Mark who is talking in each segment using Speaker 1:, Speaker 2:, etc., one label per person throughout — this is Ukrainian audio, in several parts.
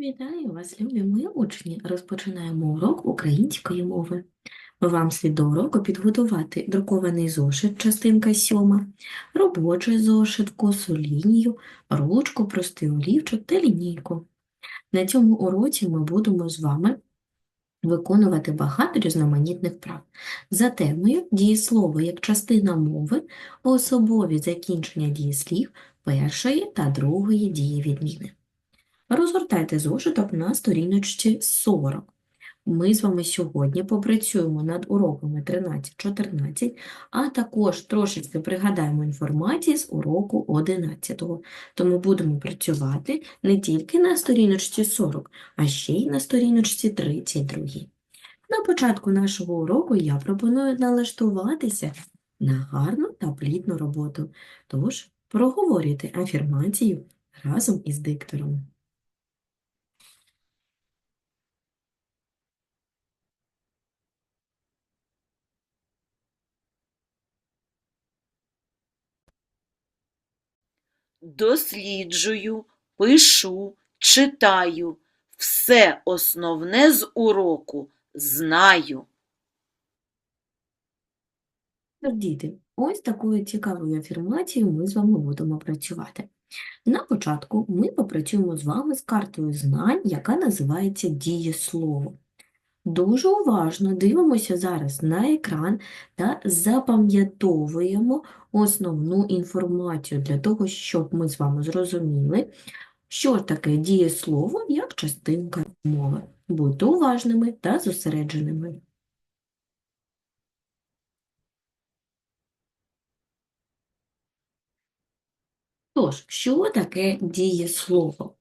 Speaker 1: Вітаю вас, любі мої учні! Розпочинаємо урок української мови. Вам слід до уроку підготувати друкований зошит, частинка 7, робочий зошит, косу лінію, ручку, простий олівчик та лінійку. На цьому уроці ми будемо з вами виконувати багато різноманітних прав. За темою дієслово як частина мови, особові закінчення дієслів першої та другої дієвідміни. Розгортайте зошиток на сторіночці 40. Ми з вами сьогодні попрацюємо над уроками 13-14, а також трошечки пригадаємо інформації з уроку 11. Тому будемо працювати не тільки на сторіночці 40, а ще й на сторіночці 32. На початку нашого уроку я пропоную налаштуватися на гарну та плідну роботу. Тож проговорюйте афірмацію разом із диктором.
Speaker 2: Досліджую, пишу, читаю. Все основне з уроку знаю.
Speaker 1: Діти, ось такою цікавою афірмацією ми з вами будемо працювати. На початку ми попрацюємо з вами з картою знань, яка називається дієслово. Дуже уважно дивимося зараз на екран та запам'ятовуємо основну інформацію для того, щоб ми з вами зрозуміли, що таке дієслово як частинка мови. Будьте уважними та зосередженими. Тож, що таке дієслово?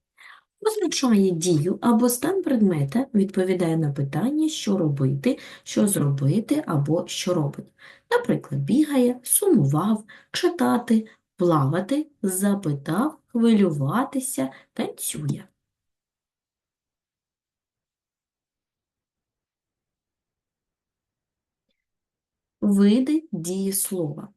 Speaker 1: Означає дію або стан предмета, відповідає на питання, що робити, що зробити або що робить. Наприклад, бігає, сумував, читати, плавати, запитав, хвилюватися, танцює. Види дієслова.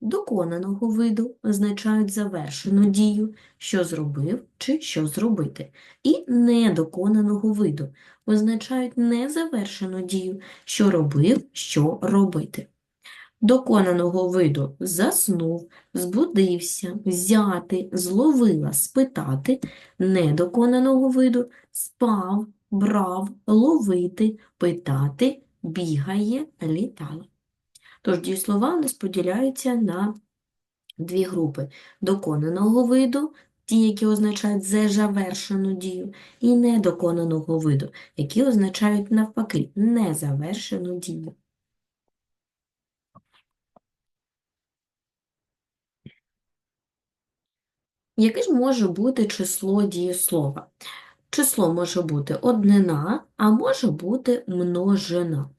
Speaker 1: Доконаного виду означають завершену дію, що зробив чи що зробити. І недоконаного виду означають незавершену дію, що робив, що робити. Доконаного виду заснув, збудився, взяти, зловила, спитати, недоконаного виду спав, брав, ловити, питати, бігає, літала. Тож дієслова у нас поділяються на дві групи доконаного виду, ті, які означають завершену дію, і недоконаного виду, які означають навпаки незавершену дію. Яке ж може бути число дієслова? Число може бути однина, а може бути множина.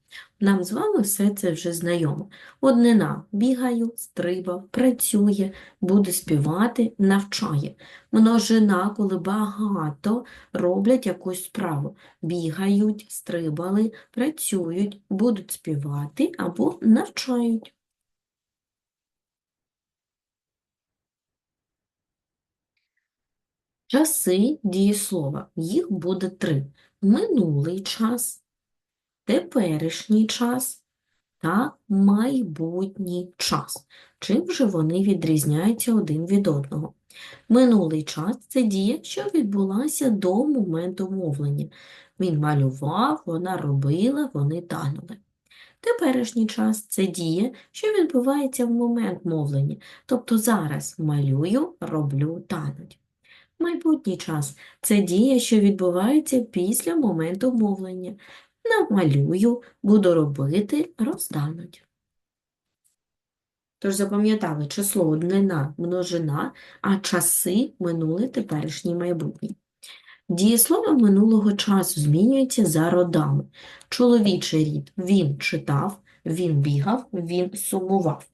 Speaker 1: Нам з вами все це вже знайомо. Однина бігаю, стрибав, працює, буде співати, навчає. Множина, коли багато роблять якусь справу. Бігають, стрибали, працюють, будуть співати або навчають. Часи дієслова. Їх буде три. Минулий час, теперішній час та майбутній час. Чим же вони відрізняються один від одного? Минулий час – це дія, що відбулася до моменту мовлення. Він малював, вона робила, вони танули. Теперішній час – це дія, що відбувається в момент мовлення, тобто зараз малюю, роблю, тануть. Майбутній час – це дія, що відбувається після моменту мовлення. Намалюю, буду робити, розтануть. Тож запам'ятали число однина, множина, а часи – минуле, теперішнє, майбутнє. Дієслово минулого часу змінюється за родами. Чоловічий рід – він читав, він бігав, він сумував.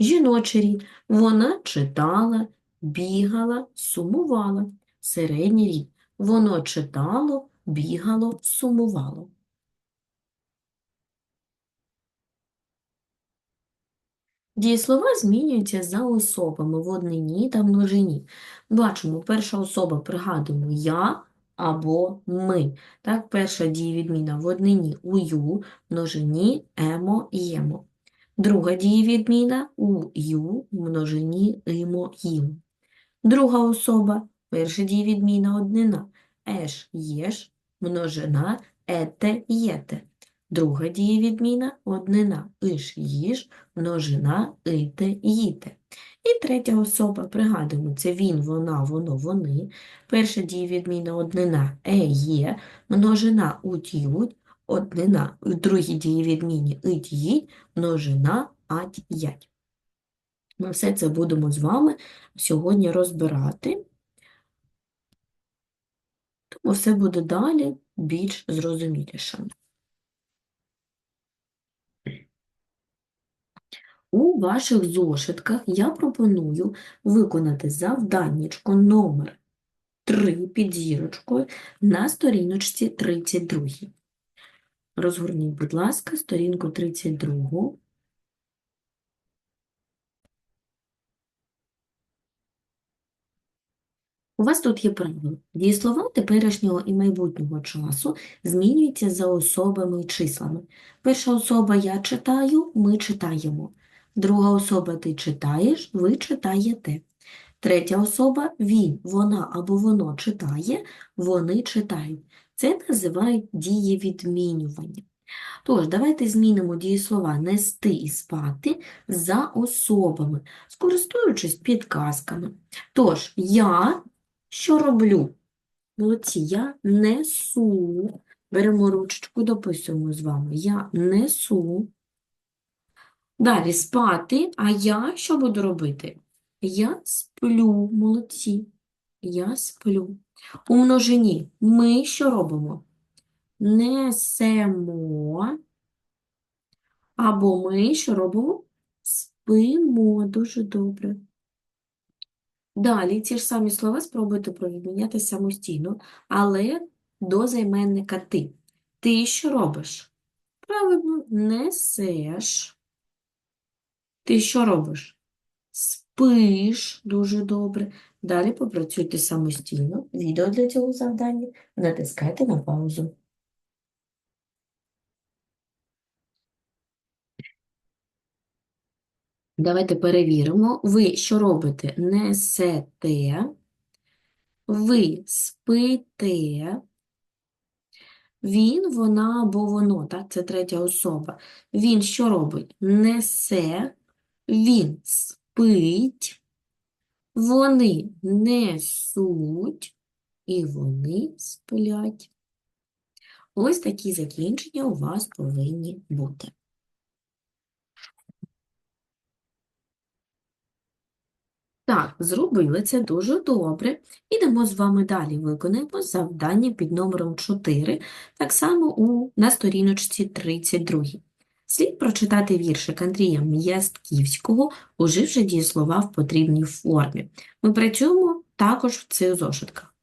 Speaker 1: Жіночий рід – вона читала, бігала, сумувала. Середній рід – воно читало, бігало, сумувало. Дієслова змінюються за особами в однині та множині. Бачимо, перша особа пригадуємо я або ми. Так, перша дієвідміна в однині ую, множині емо, ємо. Друга дієвідміна у ю, множині имо, їм. Друга особа, перша дієвідміна однина еш, єш, множина ете, єте. Друга дієвідміна однина иш, їж, множина ите, їте. І третя особа, пригадуємо, це він, вона, воно, вони. Перша дієвідміна однина е, є, множина уть, ють, однина в другій дієвідміні ить, їть, множина ать, ять. Ми все це будемо з вами сьогодні розбирати, тому все буде далі більш зрозуміліше. У ваших зошитках я пропоную виконати завданнячко номер 3 під зірочкою на сторіночці 32. Розгорніть, будь ласка, сторінку 32. У вас тут є правило. Дієслова теперішнього і майбутнього часу змінюються за особами і числами. Перша особа я читаю, ми читаємо. Друга особа ти читаєш, ви читаєте. Третя особа він, вона або воно читає, вони читають. Це називають дієвідмінювання. Тож, давайте змінимо дієслова нести і спати за особами, скористуючись підказками. Тож, я що роблю? Молодці, я несу. Беремо ручечку, дописуємо з вами. Я несу. Далі спати, а я що буду робити? Я сплю, молодці. Я сплю. У множині ми що робимо? Несемо. Або ми що робимо? Спимо. Дуже добре. Далі ці ж самі слова спробуйте провідміняти самостійно, але до займенника ти. Ти що робиш? Правильно, несеш. Ти що робиш? Спиш дуже добре. Далі попрацюйте самостійно. Відео для цього завдання натискайте на паузу. Давайте перевіримо. Ви що робите? Несете. Ви спите. Він, вона або воно, так, це третя особа. Він що робить? Несе, він спить, вони несуть і вони сплять. Ось такі закінчення у вас повинні бути. Так, зробили це дуже добре. Ідемо з вами далі. Виконаємо завдання під номером 4, так само у, на сторіночці 32. Слід прочитати віршик Андрія М'ястківського, уживши дієслова в потрібній формі. Ми працюємо також в цих зошитках.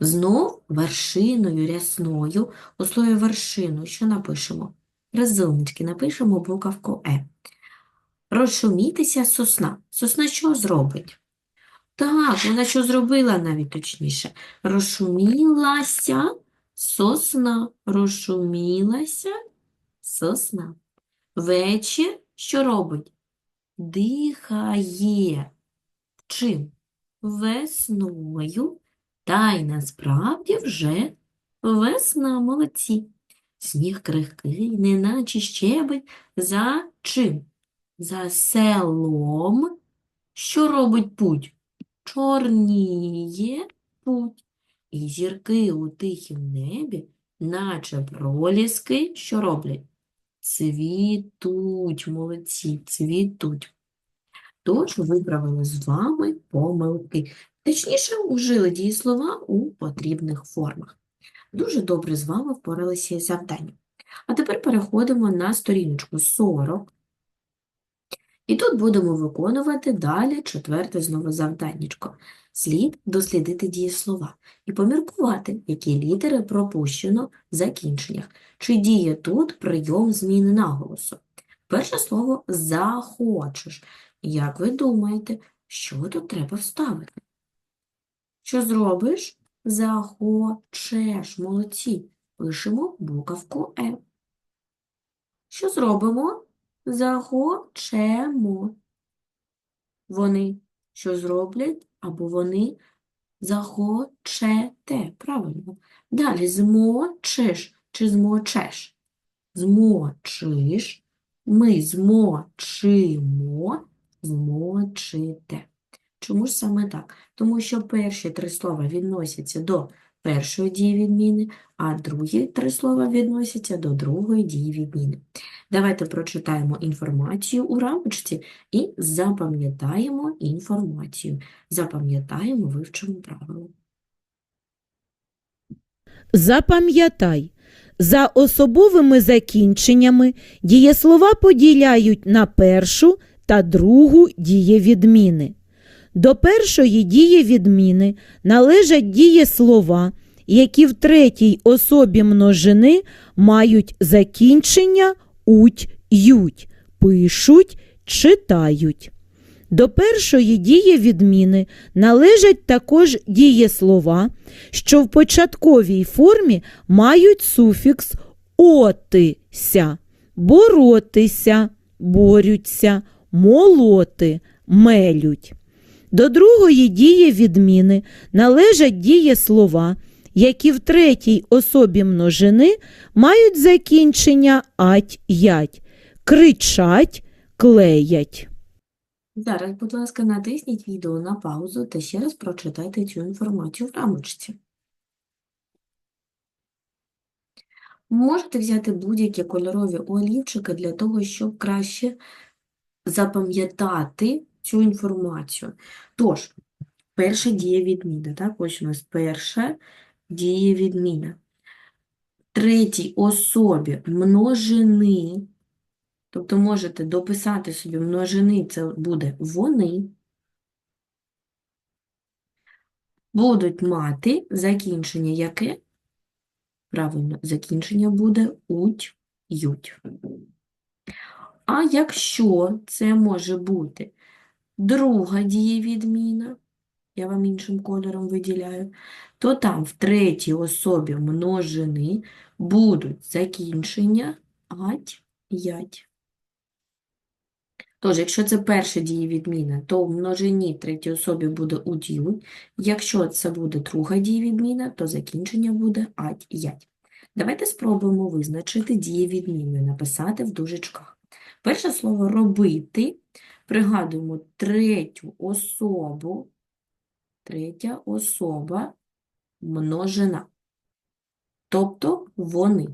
Speaker 1: Знов вершиною рясною, у слові вершину, що напишемо? Розумнички, напишемо буковку Е. Розшумітися сосна. Сосна що зробить? Так, вона що зробила навіть точніше. Розшумілася сосна. Розшумілася сосна. Вечір що робить? Дихає. Чим? Весною. Та й насправді вже весна, молодці. Сніг крихкий, неначе щебить. За чим? За селом. Що робить путь? Чорніє путь. І зірки у тихім небі, наче проліски, що роблять? Цвітуть, молодці, цвітуть. Тож виправили з вами помилки. Точніше, ужили дієслова у потрібних формах. Дуже добре з вами впоралися із завданням. А тепер переходимо на сторіночку 40. І тут будемо виконувати далі четверте знову завданнячко. Слід дослідити дієслова і поміркувати, які літери пропущено в закінченнях, чи діє тут прийом зміни наголосу. Перше слово захочеш. Як ви думаєте, що тут треба вставити? Що зробиш? Захочеш. Молодці. Пишемо буковку Е. Що зробимо? Захочемо. Вони що зроблять? Або вони захочете. Правильно. Далі змочиш чи змочеш? Змочиш. Ми змочимо, змочите. Чому ж саме так? Тому що перші три слова відносяться до першої дії відміни, а другі три слова відносяться до другої дії відміни. Давайте прочитаємо інформацію у рамочці і запам'ятаємо інформацію. Запам'ятаємо, вивчимо правило.
Speaker 3: Запам'ятай, за особовими закінченнями дієслова поділяють на першу та другу дієвідміни. До першої дієвідміни належать дієслова, які в третій особі множини мають закінчення уть, ють, пишуть, читають. До першої дієвідміни належать також дієслова, що в початковій формі мають суфікс отися, боротися, борються, молоти, мелють. До другої дієвідміни належать дієслова, які в третій особі множини мають закінчення ать-ять, кричать, клеять.
Speaker 1: Зараз, будь ласка, натисніть відео на паузу та ще раз прочитайте цю інформацію в рамочці. Можете взяти будь-які кольорові олівчики для того, щоб краще запам'ятати цю інформацію. Тож, перша дієвідміна, так, ось у нас перша дієвідміна. Третій особі множини, тобто можете дописати собі множини, це буде вони, будуть мати закінчення яке? Правильно, закінчення буде уть, ють. А якщо це може бути друга дієвідміна, я вам іншим кольором виділяю, то там в третій особі множини будуть закінчення ать, ять. Тож, якщо це перша дієвідміна, то в множині третій особі буде ють. Якщо це буде друга дієвідміна, то закінчення буде ать, ять. Давайте спробуємо визначити дієвідміни, написати в дужечках. Перше слово робити. Пригадуємо третю особу. Третя особа множина. Тобто вони.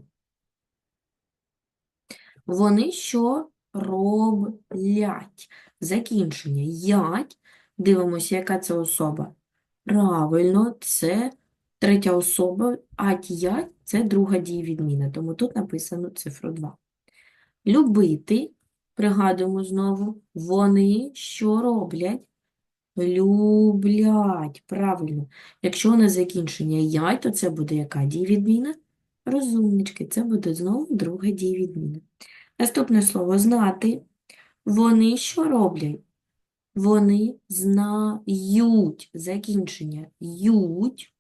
Speaker 1: Вони що роблять? Закінчення ять. Дивимося, яка це особа. Правильно, це третя особа, ать ять це друга дієвідміна, тому тут написано цифру 2. Любити, пригадуємо знову, вони що роблять? Люблять, правильно. Якщо нас закінчення яй, то це буде яка дієвідміна? Розумнички, це буде знову друга дієвідміна. Наступне слово знати. Вони що роблять? Вони знають закінчення ють.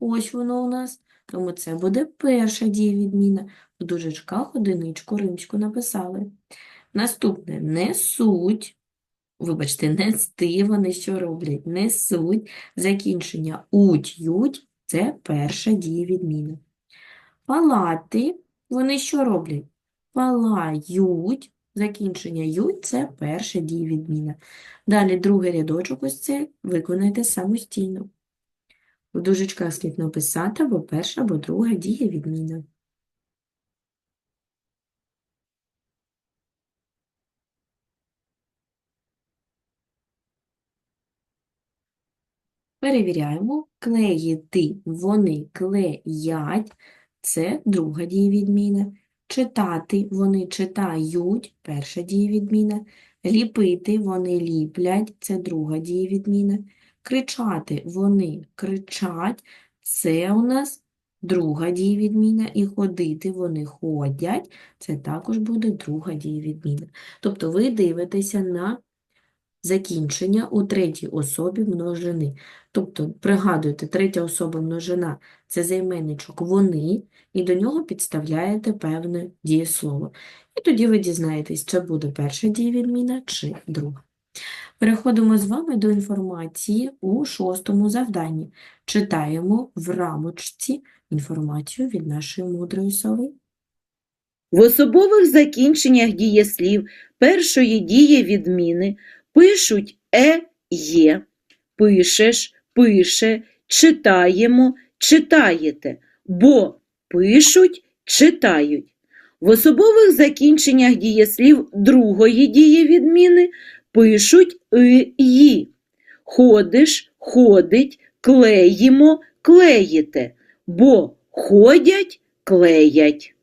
Speaker 1: Ось воно у нас. Тому це буде перша дієвідміна. В дужечках одиничку римську написали. Наступне несуть. Вибачте, нести вони що роблять? Несуть. Закінчення уть, ють – це перша дієвідміна. Палати вони що роблять? Палають. Закінчення ють – це перша дієвідміна. Далі другий рядочок ось це виконайте самостійно. В дужечках слід написати або перша, або друга дієвідміна. Перевіряємо. Клеїти вони клеять. Це друга дієвідміна. Читати вони читають. Перша дієвідміна. Ліпити вони ліплять. Це друга дієвідміна. Кричати вони кричать. Це у нас друга дієвідміна, і ходити вони ходять, це також буде друга дієвідміна. Тобто ви дивитеся на закінчення у третій особі множини. Тобто, пригадуйте, третя особа множина – це займенничок «вони», і до нього підставляєте певне дієслово. І тоді ви дізнаєтесь, чи буде перша дієвідміна, чи друга. Переходимо з вами до інформації у шостому завданні. Читаємо в рамочці інформацію від нашої мудрої сови.
Speaker 3: В особових закінченнях дієслів першої дії відміни пишуть е, є, пишеш, пише, читаємо, читаєте, бо пишуть, читають. В особових закінченнях дієслів другої дії відміни пишуть ї. Ходиш, ходить, клеїмо, клеїте, бо ходять, клеять.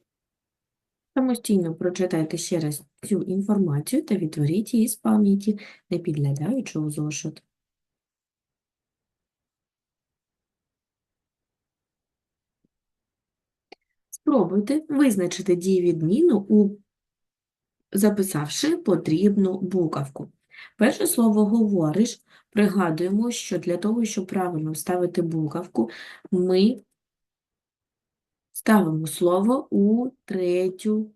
Speaker 1: Самостійно прочитайте ще раз цю інформацію та відтворіть її з пам'яті, не підглядаючи у зошит. Спробуйте визначити дієвідміну, у... записавши потрібну буковку. Перше слово «говориш» пригадуємо, що для того, щоб правильно вставити буковку, ми ставимо слово у третю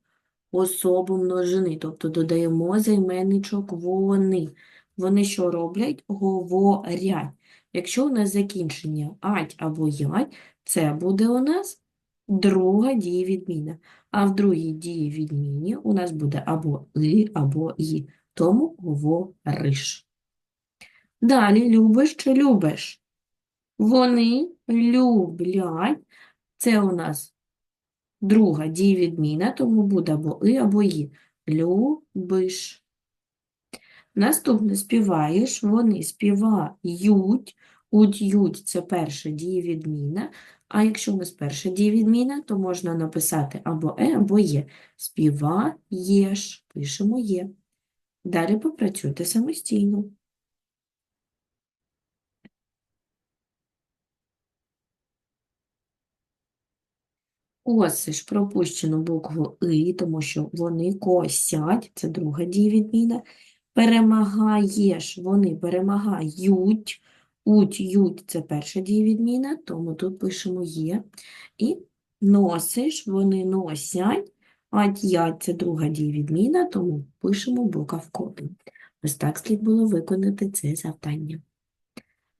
Speaker 1: особу множини, тобто додаємо займенничок вони. Вони що роблять? Говорять. Якщо у нас закінчення ать або ять, це буде у нас друга дієвідміна. А в другій дієвідміні у нас буде або «и», або «ї». Тому говориш. Далі любиш чи любиш? Вони люблять. Це у нас друга дієвідміна, тому буде або «и», або «ї». Любиш. Наступне співаєш, вони співають. Уть-ють – це перша дієвідміна. А якщо у нас перша дієвідміна, то можна написати або е, або є. Співаєш. Пишемо є. Далі попрацюйте самостійно. Косиш пропущену букву «и», тому що вони косять, це друга дієвідміна. Перемагаєш, вони перемагають. Уть, ють – це перша дієвідміна, тому тут пишемо є. І носиш, вони носять. Ать, ять – це друга дієвідміна, тому пишемо буковку «и». Ось так слід було виконати це завдання.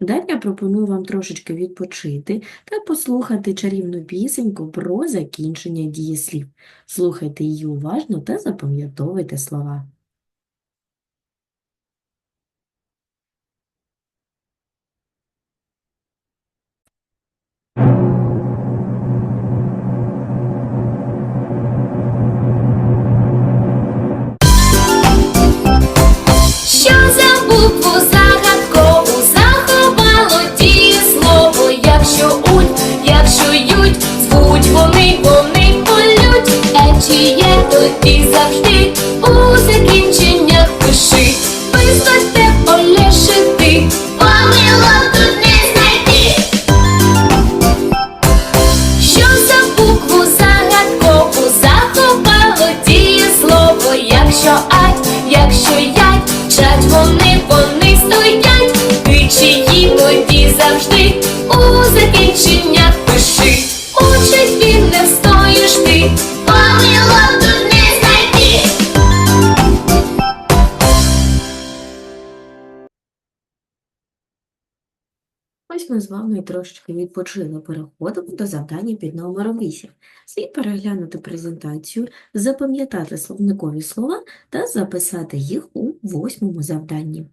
Speaker 1: Далі я пропоную вам трошечки відпочити та послухати чарівну пісеньку про закінчення дієслів. Слухайте її уважно та запам'ятовуйте слова.
Speaker 4: Якщо уть, якщо ють, звуть вони, вони полють, е чи є тоді завжди у закінченнях пиши, виставте полешити, помилок тут не знайти. Що за букву загадкову заховало дієслово, якщо ать, закінченнях пиши. Учить він не встоїш ти, помилок тут не знайти.
Speaker 1: Ось ми з вами трошечки відпочили, переходимо до завдання під номером 8. Слід переглянути презентацію, запам'ятати словникові слова та записати їх у восьмому завданні.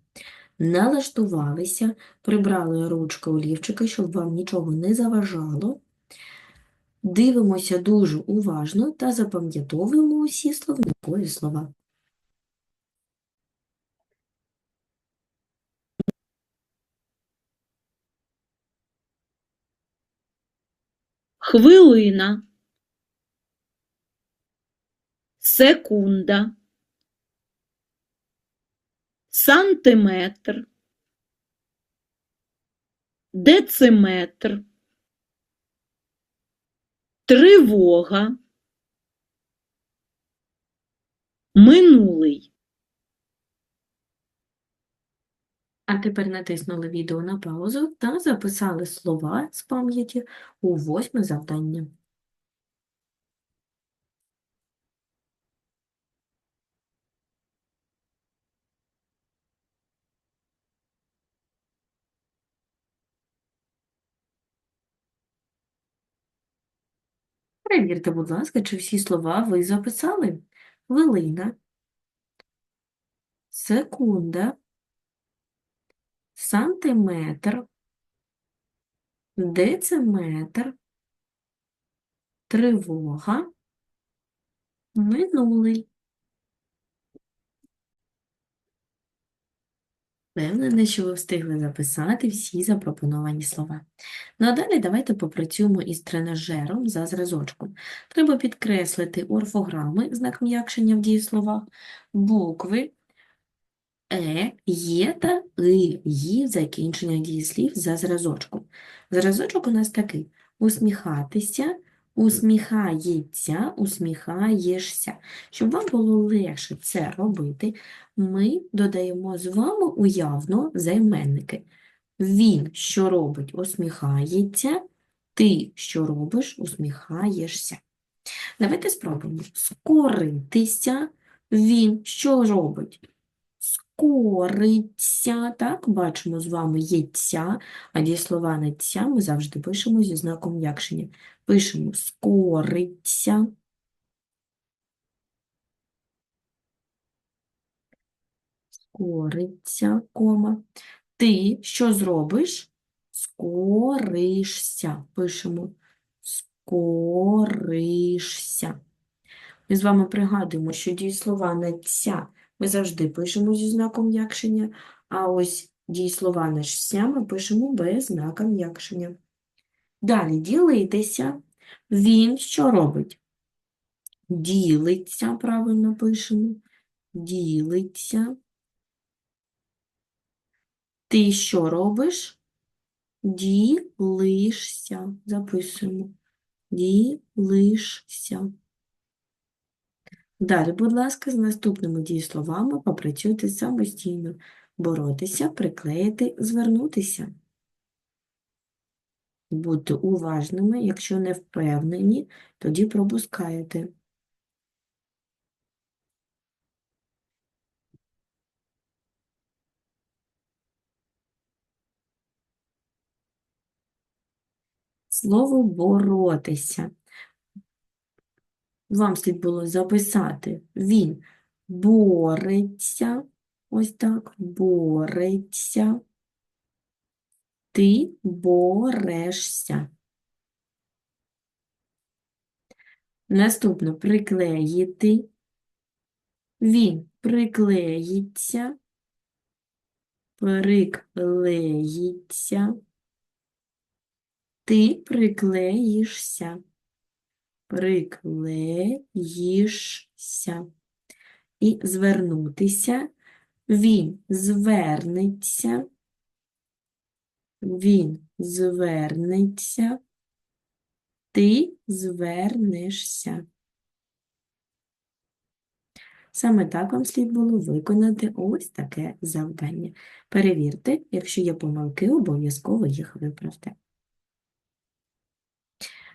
Speaker 1: Налаштувалися, прибрали ручки олівчики, щоб вам нічого не заважало. Дивимося дуже уважно та запам'ятовуємо усі словникові слова.
Speaker 3: хвилина, секунда, сантиметр, дециметр, тривога, минулий.
Speaker 1: А тепер натиснули відео на паузу та записали слова з пам'яті у восьме завдання. Перевірте, будь ласка, чи всі слова ви записали. Хвилина, секунда, сантиметр, дециметр, тривога, минулий. Впевнена, що ви встигли записати всі запропоновані слова. Ну а далі давайте попрацюємо із тренажером за зразочком. Треба підкреслити орфограми, знак м'якшення в дієсловах, букви Е, Є та И, Ї в закінченнях дієслів за зразочком. Зразочок у нас такий: усміхатися, усміхається, усміхаєшся. Щоб вам було легше це робити, ми додаємо з вами уявно займенники. Він, що робить, усміхається, ти, що робиш, усміхаєшся. Давайте спробуємо. Скоритися, він, що робить? Скориться, так, бачимо з вами є а дієслова на ця ми завжди пишемо зі знаком м'якшення. Пишемо скориться, скориться, кома. Ти що зробиш? Скоришся. Пишемо скоришся. Ми з вами пригадуємо, що дієслова на ця ми завжди пишемо зі знаком м'якшення, а ось дієслова на ся ми пишемо без знака м'якшення. Далі ділитися. Він що робить? Ділиться, правильно пишемо. Ділиться. Ти що робиш? Ділишся. Записуємо. Ділишся. Далі, будь ласка, з наступними дієсловами попрацюйте самостійно. Боротися, приклеїти, звернутися. Будьте уважними, якщо не впевнені, тоді пропускаєте. Слово боротися. Вам слід було записати. Він бореться. Ось так. Бореться. Ти борешся. Наступно приклеїти. Він приклеїться. Приклеїться. Ти приклеїшся. Приклеїшся. І звернутися. Він звернеться. Він звернеться. Ти звернешся. Саме так вам слід було виконати ось таке завдання. Перевірте, якщо є помилки, обов'язково їх виправте.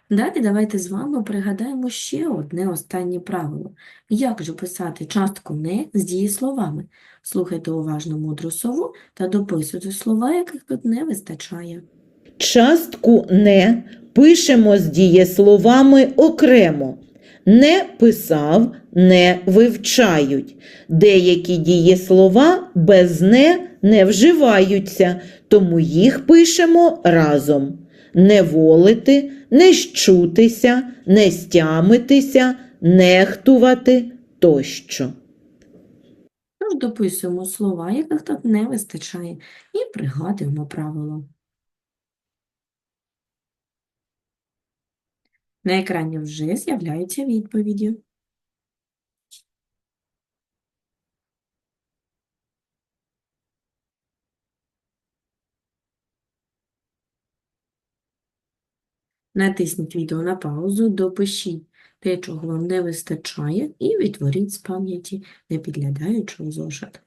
Speaker 1: Далі давайте з вами пригадаємо ще одне останнє правило. Як же писати частку «не» з дієсловами? Слухайте уважно мудру сову та дописуйте слова, яких тут не вистачає.
Speaker 3: Частку не пишемо з дієсловами окремо. Не писав, не вивчають. Деякі дієслова без не не вживаються, тому їх пишемо разом. Не волити, не щутися, не стямитися, нехтувати тощо.
Speaker 1: Тож дописуємо слова, яких тут не вистачає, і пригадуємо правило. На екрані вже з'являються відповіді. Натисніть відео на паузу, допишіть те, чого вам не вистачає, і відтворіть з пам'яті, не підглядаючи у зошит.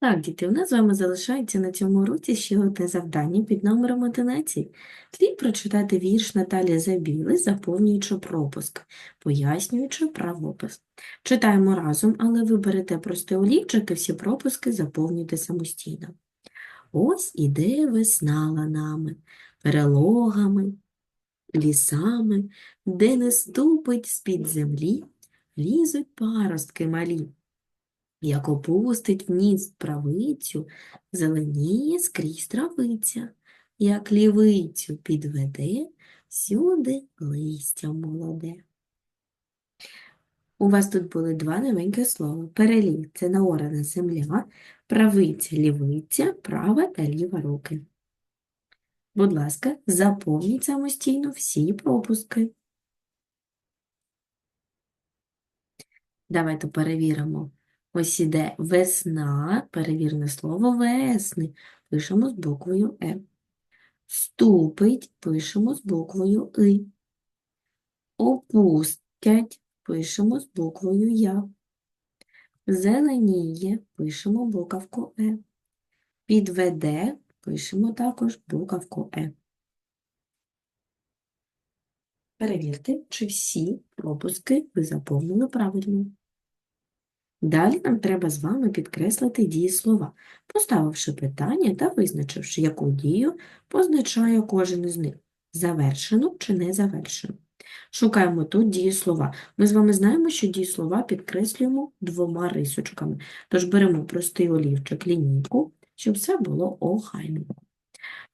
Speaker 1: Так, діти, у нас з вами залишається на цьому уроці ще одне завдання під номером 11. Слід прочитати вірш Наталі Забіли, заповнюючи пропуск, пояснюючи правопис. Читаємо разом, але ви берете простий олівчик і всі пропуски заповнюєте самостійно. Ось іде весна ланами, перелогами, лісами, де не ступить з-під землі, лізуть паростки малі. Як опустить вниз правицю, зеленіє скрізь травиця, як лівицю підведе, всюди листя молоде. У вас тут були два новенькі слова. Переліг – це наорана земля, правиця, лівиця, права та ліва руки. Будь ласка, заповніть самостійно всі пропуски. Давайте перевіримо. Ось іде весна, перевірне слово весни. Пишемо з буквою Е. Ступить, пишемо з буквою И. Опустять, пишемо з буквою Я. Зеленіє, пишемо буковку Е. Підведе, пишемо також буковку Е. Перевірте, чи всі пропуски ви заповнили правильно. Далі нам треба з вами підкреслити дієслова, поставивши питання та визначивши, яку дію позначає кожен із них – завершену чи незавершену. Шукаємо тут дієслова. Ми з вами знаємо, що дієслова підкреслюємо двома рисочками. Тож беремо простий олівчик, лінійку, щоб все було охайно.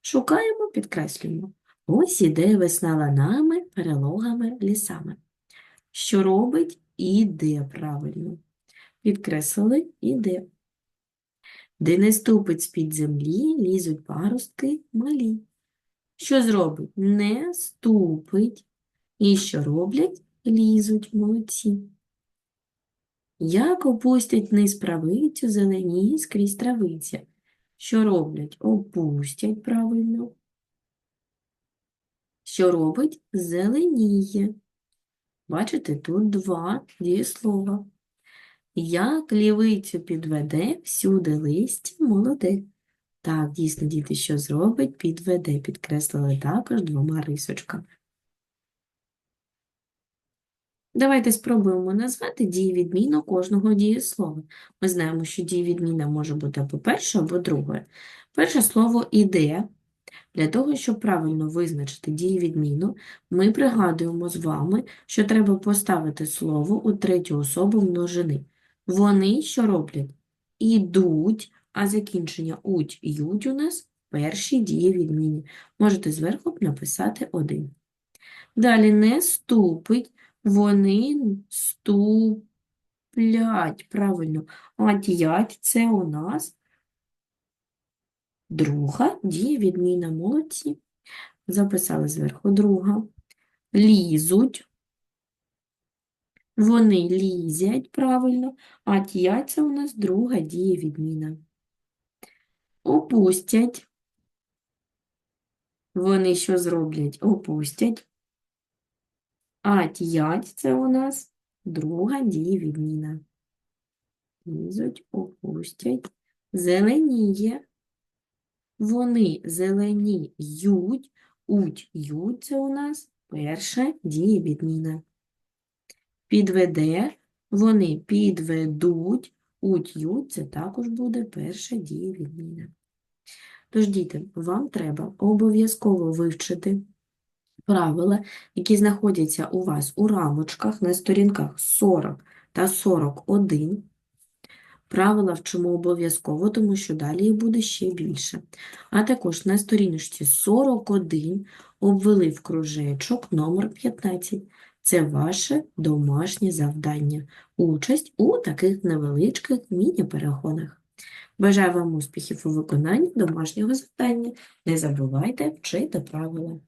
Speaker 1: Шукаємо, підкреслюємо. Ось іде весна ланами, перелогами, лісами. Що робить? Іде правильно. Підкреслили іде. Де не ступить з-під землі, лізуть паростки малі. Що зробить? Не ступить. І що роблять? Лізуть молодці. Як опустять вниз правицю, зеленіє скрізь травиця. Що роблять? Опустять правильно. Що робить? Зеленіє. Бачите, тут два дієслова. Як лівицю підведе, всюди листя молоде. Так, дійсно, діти, що зробить? Підведе. Підкреслили також двома рисочками. Давайте спробуємо назвати дієвідміну кожного дієслова. Ми знаємо, що дієвідміна може бути або перше, або друге. Перше слово «іде». Для того, щоб правильно визначити дієвідміну, ми пригадуємо з вами, що треба поставити слово у третю особу множини. Вони що роблять? Ідуть, а закінчення уть, ють у нас перші дієвідмінні. Можете зверху написати один. Далі не ступить, вони ступлять. Правильно. А тять – це у нас друга дієвідміна. Молодці. Записали зверху друга. Лізуть. Вони лізять, правильно, а тять – це у нас друга дієвідміна. Опустять. Вони що зроблять? Опустять. А тять – це у нас друга дієвідміна. Лізуть, опустять. Зеленіє. Вони зеленіють. Уть, ють – це у нас перша дієвідміна. Підведе, вони підведуть, уть, ють – це також буде перша дієвідміна. Тож, діти, вам треба обов'язково вивчити правила, які знаходяться у вас у рамочках на сторінках 40 та 41. Правила вчимо обов'язково, тому що далі їх буде ще більше. А також на сторіночці 41 обвели в кружечок номер 15. Це ваше домашнє завдання. Участь у таких невеличких міні-перегонах. Бажаю вам успіхів у виконанні домашнього завдання. Не забувайте вчити правила.